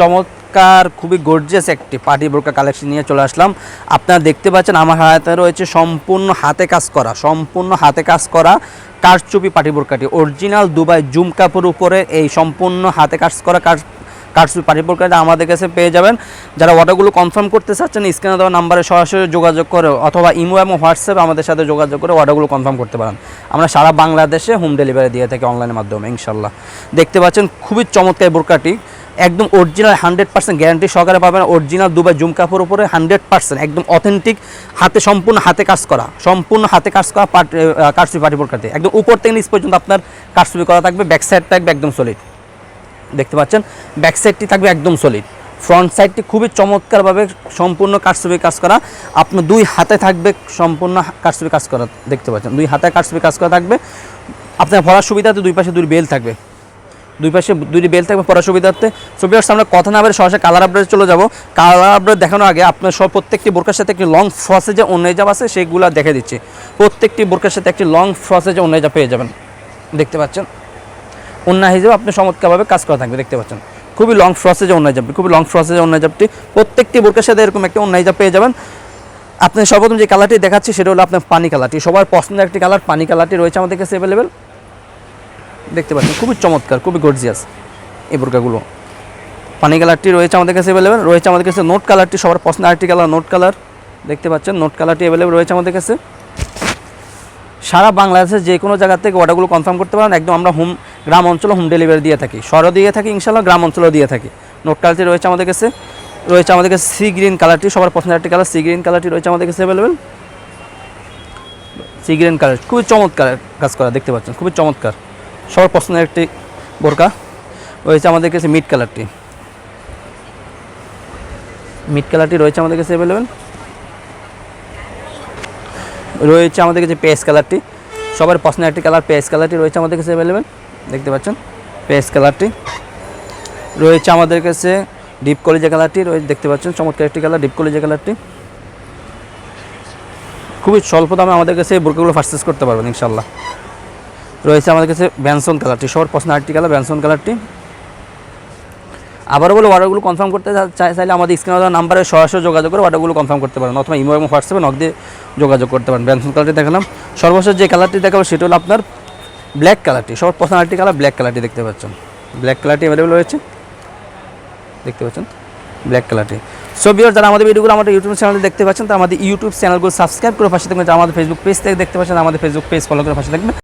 চমৎকার, খুবই গর্জিয়াস একটি পার্টি বোরকা কালেকশন নিয়ে চলে আসলাম। আপনারা দেখতে পাচ্ছেন আমার হাতে রয়েছে সম্পূর্ণ হাতে কাজ করা, সম্পূর্ণ হাতে কাজ করা কারচুপি পার্টি বোরকাটি। অরিজিনাল দুবাই জুম কাপড় উপরে এই সম্পূর্ণ হাতে কাজ করা কার কারচুপি পার্টি বোরকাটা আমাদের কাছে পেয়ে যাবেন। যারা অর্ডারগুলো কনফার্ম করতে চাচ্ছেন, স্ক্রিনে দেওয়া নাম্বারে সরাসরি যোগাযোগ করে অথবা ইমো এবং হোয়াটসঅ্যাপে আমাদের সাথে যোগাযোগ করে অর্ডারগুলো কনফার্ম করতে পারেন। আমরা সারা বাংলাদেশে হোম ডেলিভারি দিয়ে থাকি অনলাইনের মাধ্যমে, ইনশাল্লাহ। দেখতে পাচ্ছেন খুবই চমৎকার বোরকাটি। একদম অরিজিনাল হান্ড্রেড পার্সেন্ট গ্যারান্টি সহকারে পাবেন অরিজিনাল দুবাই জুম কাপড় উপরে হান্ড্রেড পার্সেন্ট একদম অথেন্টিক হাতে সম্পূর্ণ হাতে কাজ করা, সম্পূর্ণ হাতে কাজ করা পাট কারচুপি পাটি বোরকাতে একদম উপর থেকে নিচ পর্যন্ত আপনার কারচুপি করা থাকবে ব্যাক সাইড থাকবে একদম সলিড দেখতে পাচ্ছেন? ব্যাক সাইডটি থাকবে একদম সলিড ফ্রন্ট সাইডটি খুবই চমৎকারভাবে সম্পূর্ণ কারচুপি কাজ করা। আপনার দুই হাতে থাকবে সম্পূর্ণ কারচুপি কাজ করা, দেখতে পাচ্ছেন? দুই হাতে কারচুপি কাজ করা থাকবে। আপনার ভরার সুবিধাতে দুই পাশে দুই বেল থাকবে। দুই পাশে দুইটি বেল থাকবে পড়ার সুবিধার্থে। ছবি আসছে আমরা কথা না বলে সরাসরি কালার আপডেট চলে যাব। কালার আপডেট দেখানোর আগে আপনার সব প্রত্যেকটি বোরকার সাথে একটি লং ফ্রসেজে অন্যায়জাব আছে, সেগুলো দেখে দিচ্ছি। প্রত্যেকটি বোরকার সাথে একটি লং ফ্রসেজে অন্যায়জাব পেয়ে যাবেন। দেখতে পাচ্ছেন? অন্যায় হিসেবে আপনি চমৎকারভাবে কাজ করা থাকবে, দেখতে পাচ্ছেন? খুবই লং ফ্রসেজে অন্যায় যাবটি খুবই লং ফ্রসেজে অন্যায় যাবটি প্রত্যেকটি বোরকার সাথে এরকম একটা অন্যায় জাব পেয়ে যাবেন। আপনি সর্বপ্রথম যে কালারটি দেখাচ্ছি, সেটা হলো আপনার পানি কালারটি সবার পছন্দের একটি কালার পানি কালারটি রয়েছে আমাদের কাছে অ্যাভেলেবেল দেখতে পাচ্ছেন, খুবই চমৎকার, খুবই গর্জিয়াস এই বোরকাগুলো। পানি কালারটি রয়েছে আমাদের কাছে অ্যাভেলেবেল রয়েছে আমাদের কাছে নোট কালারটি, সবার পছন্দের আরেকটি কালার নোট কালার দেখতে পাচ্ছেন নোট কালারটি অ্যাভেলেবেল রয়েছে আমাদের কাছে। সারা বাংলাদেশের যে কোনো জায়গা থেকে অর্ডারগুলো কনফার্ম করতে পারেন, একদম আমরা হোম গ্রাম অঞ্চলে হোম ডেলিভারি দিয়ে থাকি, শহরও দিয়ে থাকি ইনশাল্লাহ গ্রাম অঞ্চলেও দিয়ে থাকি। নোট কালারটি রয়েছে আমাদের কাছে, রয়েছে আমাদের কাছে সি গ্রিন কালারটি সবার পছন্দের একটি কালার সি গ্রিন কালারটি রয়েছে আমাদের কাছে অ্যাভেলেবেল সি গ্রিন কালার খুবই চমৎকার কাজ করা, দেখতে পাচ্ছেন, খুবই চমৎকার। সবার পছন্দের একটি বোরকা। রয়েছে আমাদের কাছে মিড কালারটি মিড কালারটি রয়েছে আমাদের কাছে অ্যাভেলেবেল রয়েছে আমাদের কাছে পেস কালারটি সবার পছন্দের একটি কালার পেস কালারটি রয়েছে আমাদের কাছে অ্যাভেলেবেল দেখতে পাচ্ছেন? পেস কালারটি রয়েছে আমাদের কাছে ডিপ কলেজা কালারটি রয়েছে দেখতে পাচ্ছেন? চমৎকার একটি কালার ডিপ কলেজা কালারটি খুবই স্বল্প দামে আমাদের কাছে এই বোরকাগুলো পারচেস করতে পারবেন ইনশাল্লাহ রয়েছে আমাদের কাছে ব্যানসন কালারটি সবার পছন্দের আরেকটি কালার ব্যানসন কালারটি আবারও বলে অর্ডারগুলো কনফার্ম করতে চাই চাইলে আমাদের স্ক্রিনে নাম্বারে সরাসরি যোগাযোগ করে অর্ডারগুলো কনফার্ম করতে পারেন অথবা ইমো এবং হোয়াটসঅ্যাপে নক দিয়ে যোগাযোগ করতে পারেন। ব্যানসন কালারটি দেখালাম। সর্বশেষ যে কালারটি দেখাবো সেটা হলো আপনার ব্ল্যাক কালারটি সবার পছন্দের আরেকটি কালার ব্ল্যাক কালারটি দেখতে পাচ্ছেন। ব্ল্যাক কালারটি অ্যাভেলেবেল রয়েছে। দেখতে পাচ্ছেন? ব্ল্যাক কালারটি সো বিয়ার যারা আমাদের ভিডিওগুলো আমাদের ইউটিউব চ্যানেলে দেখতে পাচ্ছেন, তারা আমাদের ইউটিউব চ্যানেলগুলো সাবস্ক্রাইব করে পাশে থাকবেন। আমাদের ফেসবুক পেজ থেকে দেখতে পাচ্ছেন আমাদের ফেসবুক পেজ ফলো করে পাশে থাকবেন।